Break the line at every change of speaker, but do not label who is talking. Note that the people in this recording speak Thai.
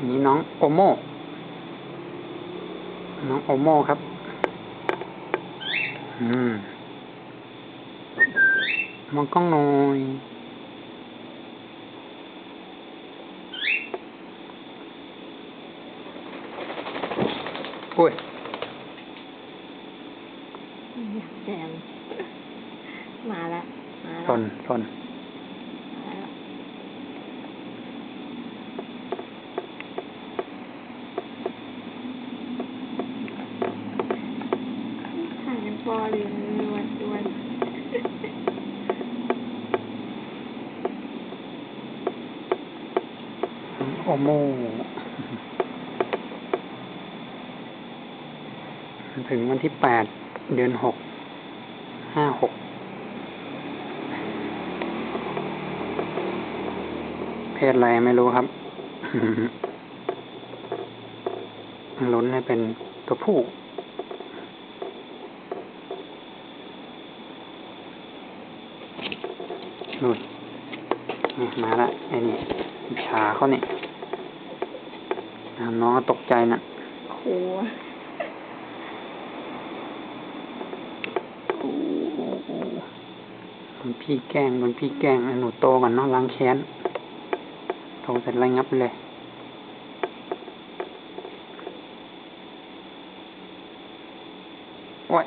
อันนี้น้องโอโม น้องโอโมครับ อืม มองกล้องหน่อยโอ้ย
แจมมาแล้วมาแล้ว
สนสน
มาแล้ว ถ่ายกันปอเลยวันวัน
โอโมถึงวันที่แปดเดือนหกห้าหกเพศอะไรไม่รู้ครับลุ้นให้เป็นตัวผู้ นู่นมาละไอ้นี่ขาเขาเนี่ยน้องตกใจนะ่ะ
โอ้
มันพี่แกงมันพี่แกงไอ้หนูโตก่อนเนาะล้างแค้นโตเสร็จไรงับเลยโอ้ย